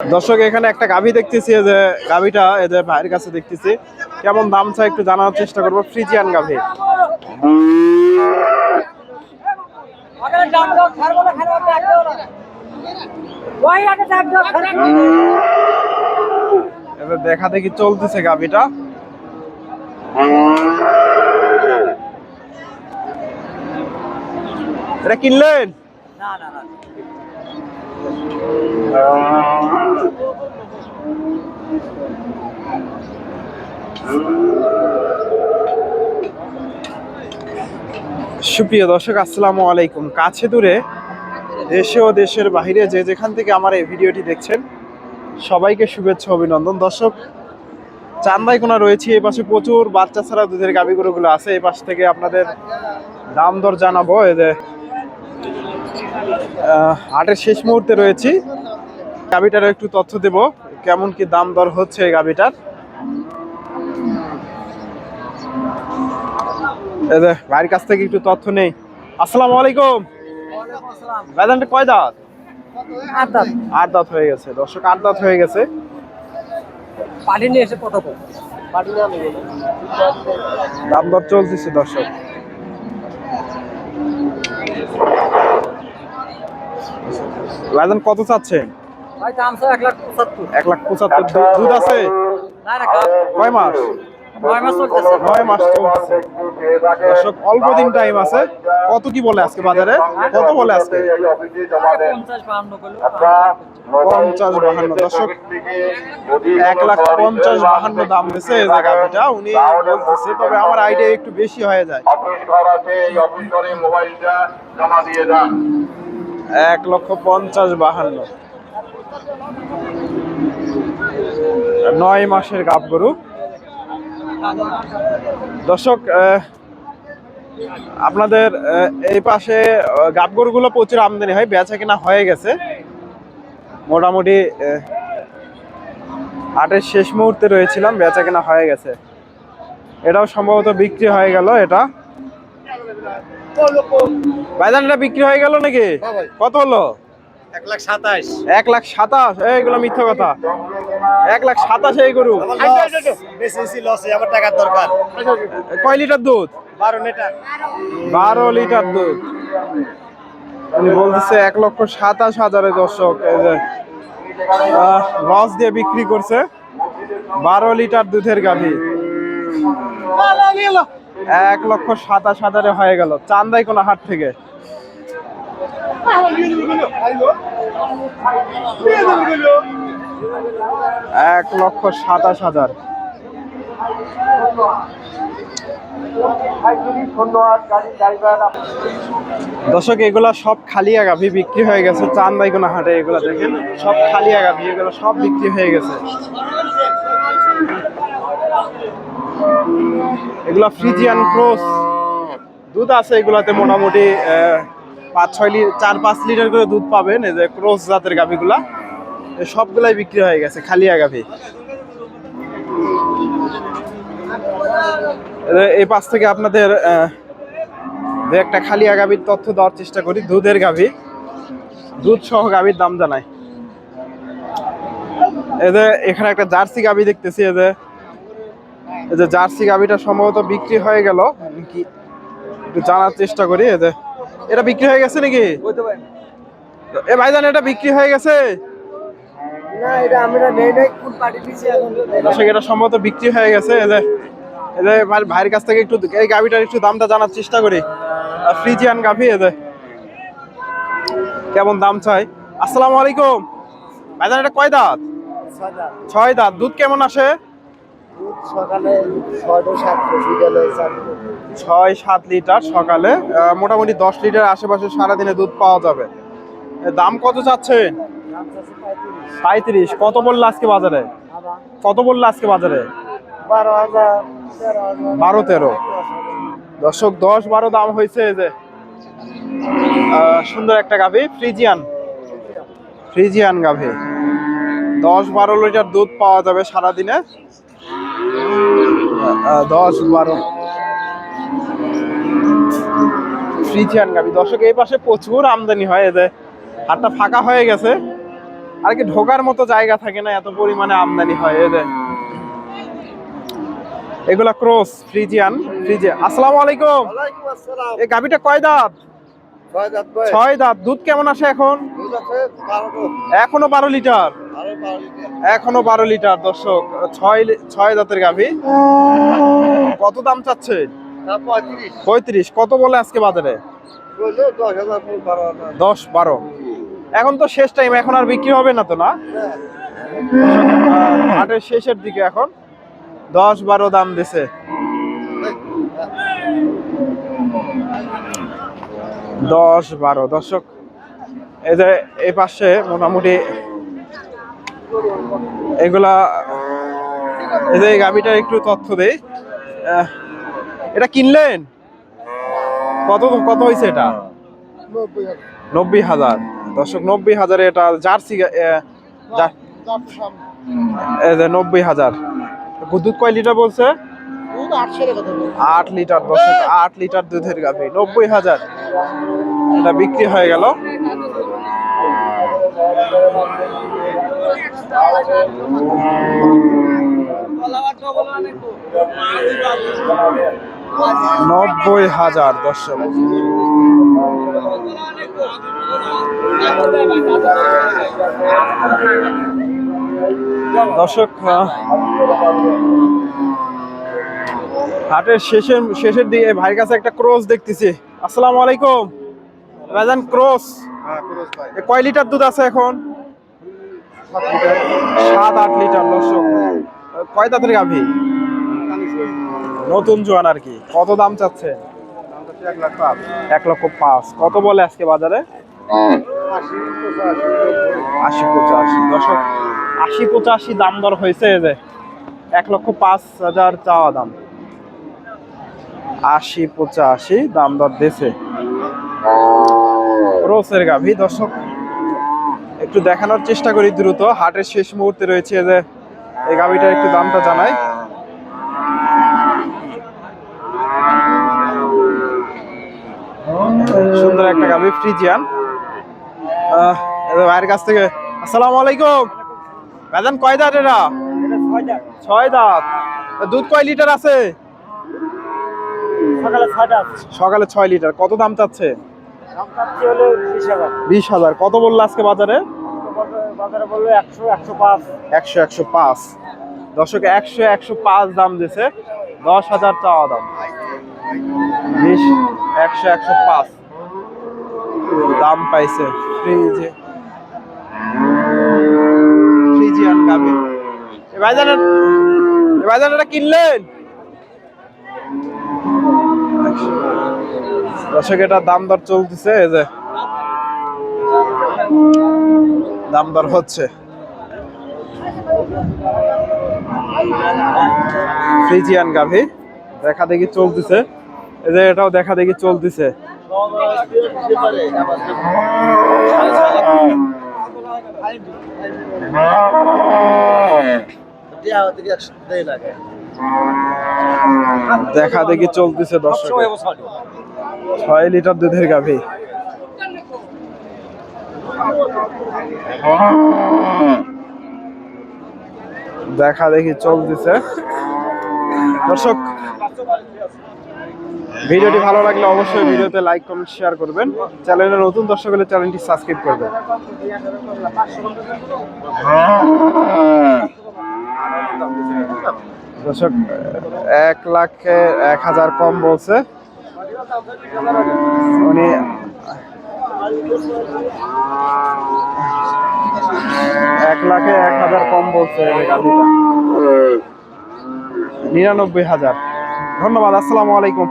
দর্শক, এখানে একটা গাভী দেখতেছি যে গাভীটা যে ভাইয়ের কাছে দেখতেছি। কেমন দাম চাই একটু জানার চেষ্টা করব। ফ্রিজিয়ান গাভী। দেখা দেখি চলতেছে গাভীটা। এটা কিনলেন? সুপ্রিয় দর্শক, আসসালামু আলাইকুম। কাছে দূরে দেশে ও দেশের বাইরে যে যেখান থেকে আমার এই ভিডিওটি দেখছেন, সবাইকে শুভেচ্ছা, অভিনন্দন। দর্শক চান্দাই কোনা রয়েছে, এই পাশে প্রচুর বাচ্চা ছাড়া দুধের গাভী গরুগুলো আছে। এই পাশ থেকে আপনাদের দাম দর জানাব। এদের হাটের শেষ মুহূর্তে রয়েছি। গাভীটারও একটু তথ্য দেব কেমন কি দাম দর হচ্ছে এই গাভীটার? এই ভাইয়ের কাছ থেকে একটু তথ্য নেই। আসসালামু আলাইকুম। ভাইজানটা কয় দাঁত? আট দাঁত। হয়ে গেছে। দর্শক আট দাঁত হয়ে গেছে। পানি নিয়ে এসে কত দাম দর চলতেছে দর্শক। ভাইজান কত চাচ্ছেন? ভাই দাম স্যার এক লাখ পঁচাত্তর। এক লাখ পঁচাত্তর। দুধ আছে? না না কয় মাস? নয় মাস চলতেছে। নয় মাস চলতেছে। দর্শক অল্প দিন টাইম আছে। কত কি বলে আজকে বাজারে? কত বলে আজকে? পঞ্চাশ বাহান্ন দর্শক এক লাখ পঞ্চাশ বাহান্ন দাম দিছে এই যে উনি বলতেছে তবে আমার আইডিয়া একটু বেশি হয়ে যায়। অফিস ঘর আছে অফিস ঘরে মোবাইলটা জমা দিয়ে যান। এক লক্ষ পঞ্চাশ বাহান্ন। নয় মাসের গাব গরু। দর্শক আপনাদের এই পাশে গাব গরুগুলো প্রচুর আমদানি হয়, বেচা কিনা হয়ে গেছে। মোটামুটি হাটের শেষ মুহূর্তে রয়েছিলাম, বেচা কিনা হয়ে গেছে। এটাও সম্ভবত বিক্রি হয়ে গেল, এটা। ভাইজান বিক্রি হয়ে গেল নাকি? কত হলো? এক লাখ সাতাশ। এক লাখ সাতাশ? এইগুলো মিথ্যা কথা। এক লাখ সাতাশ এই গরু। আমার টাকার দরকার। কয় লিটার দুধ? বারো লিটার। বারো লিটার দুধ। উনি বলতেছে এক লক্ষ সাতাশ হাজারের দর্শক এই যে লস দিয়ে বিক্রি করছে। বারো লিটার দুধের গাভী। এক লক্ষ সাতাশ হাজারে হয়ে গেল। চান্দাই কোন হাট থেকে। এক লক্ষ সাতাশ হাজার। দর্শক, এগুলা সব খালি গাভি বিক্রি হয়ে গেছে। চান্দাই কোনো হাটে এগুলা দেখেন। সব খালি গাভি এগুলো সব বিক্রি হয়ে গেছে। এগুলা ফ্রিজিয়ান ক্রস দুধ আছে এগুলাতে মোটামুটি পাঁচ, ছয় লিটার চার, পাঁচ লিটার করে দুধ পাবেন, এই যে ক্রস জাতের গাভিগুলা। সবগুলাই বিক্রি হয়ে গেছে খালিয়া গাভি এই পাশ থেকে আপনাদের একটা খালিয়া গাভীর তথ্য দেওয়ার চেষ্টা করি, দুধের গাভী। দুধ সহ গাভীর দাম জানাই। এই যে, এখানে একটা জার্সি গাভী দেখতেছি এই যে এই যে জার্সি গাভীটা সম্ভবত বিক্রি হয়ে গেল। কি একটু জানার চেষ্টা করি এই যে। এটা বিক্রি হয়ে গেছে নাকি? এ ভাইজান এটা বিক্রি হয়ে গেছে? এটা দর্শক সম্ভবত বিক্রি হয়ে গেছে যে। এই ভাইয়ের কাছ থেকে একটু এই গাভিটার একটু দামটা জানার চেষ্টা করি। ফ্রিজিয়ান গাভি কেমন দাম চাই? আসসালামু আলাইকুম। ভাইজান এটা কয় দাঁত। ছয় দাঁত। দুধ কেমন আসে? সকালে বিকালে ছয় সাত লিটার সকালে। মোটামুটি দশ লিটার আশেপাশে সারাদিনে দুধ পাওয়া যাবে। দাম কত চাচ্ছেন পঁয়ত্রিশ। কত বলল আজকে বাজারে? কত বলল আজকে বাজারে? বারো হাজার তেরো বারো তেরো। দর্শক দশ বারো দাম হয়েছে যে। সুন্দর একটা গাভি ফ্রিজিয়ান। ফ্রিজিয়ান গাভি। দশ বারো লিটার দুধ পাওয়া যাবে সারাদিনে। দশ বারো। ফ্রিজিয়ান গাভি দর্শক এই পাশে প্রচুর আমদানি হয় এদের হাটটা ফাঁকা হয়ে গেছে। আর কি ঢোকার মতো জায়গা থাকে না এত পরিমাণে আমদানি হয় এদের এগুলা ক্রস ফ্রিজিয়ান ফ্রিজে আসসালামু আলাইকুম। এই গাবিটা কয় দাঁত? ছয় দাঁত দুধ কেমন আসে এখন? বারো লিটার? বারো লিটার। এখনও বারো লিটার দর্শক ছয় ছয় দাঁতের গাভি। কত দাম চাচ্ছে? পঁয়ত্রিশ। কত বলে আজকে বাজারে? দশ বারো হাজার। দশ বারো। এখন তো শেষ টাইম এখন আর বিক্রি হবে না তো না? হাটের শেষের দিকে এখন। দশ বারো দাম দিছে। দশ বারো। দর্শক এই যে এই পাশে মোটামুটি এগুলা এই যে গাভিটার একটু তথ্য দেই। এটা কিনলেন? কত কত হয়েছে এটা? নব্বই হাজার। দর্শক নব্বই হাজারে এটা জার্সি নব্বই হাজার। দুধ কয় লিটার বলছে? আটশো আট লিটার। দর্শক আট লিটার দুধের গাভি। নব্বই হাজার। এটা বিক্রি হয়ে গেল। নব্বই হাজার দর্শক। দর্শক হাটের শেষের শেষের দিকে ভাইয়ের কাছে একটা ক্রস দেখতেছি। আসসালামু আলাইকুম। রাজান ক্রস। হ্যাঁ কয় লিটার দুধ আছে এখন? সাত আট লিটার দর্শক। কয় দাঁতের গাভী? নতুন জোয়ান আর কি। কত দাম চাচ্ছে এক লক্ষ পাঁচ। কত বলে আজকে বাজারে? আশি পঁচাশি। আশি পঁচাশি দশক আশি পঁচাশি দাম দর হয়েছে যে। এক লক্ষ পাঁচ হাজার চাওয়া দাম। আশি, পঁচাশি, দাম দর দেশে রোসের গাভী, দর্শক, একটু দেখানোর চেষ্টা করি দ্রুত। হাটের শেষ মুহূর্তে রয়েছে যে, এই গাভীটার একটু দামটা জানাই। সুন্দর একটা গাভী, ফ্রিজিয়ান। ভাইয়ের কাছ থেকে, আসসালামু আলাইকুম। ভাইজান, কয় দাঁত এরা? ছয় দাঁত। দুধ কয় লিটার আছে? সকালে ছয় লিটার। কত দাম চাচ্ছে? বিশ হাজার। কত বলল আজকে বাজারে? বাজারে বলল একশো একশো পাঁচ। একশো একশো একশো পাঁচ দাম দিছে দশ হাজার চাওয়া দাম। বিশ একশো একশো পাঁচ। দাম পাইছে ফ্রিজে। ফ্রিজিয়ান গাবে এ ভাইজান এ ভাইজান এটা কিনলেন? দর্শক এটা দাম দর চলতেছে এই যে। দাম দর হচ্ছে। ফ্রিজিয়ান গাভি দেখা দেখি চলতেছে। এই যে এটাও দেখা দেখি চলতেছে। দেখা দেখি চলতেছে দর্শক ছয় লিটার দুধের গাভি। দেখা দেখি চলতেছে। দর্শক ভিডিওটি ভালো লাগলে অবশ্যই ভিডিওতে লাইক কমেন্ট শেয়ার করবেন। চ্যানেলে নতুন দর্শক হলে চ্যানেলটি সাবস্ক্রাইব করবেন। দর্শক, এক লাখে এক হাজার কম বলছে। উনি এক লাখে এক হাজার কম বলছে নিরানব্বই হাজার। ধন্যবাদ, আসসালামু আলাইকুম।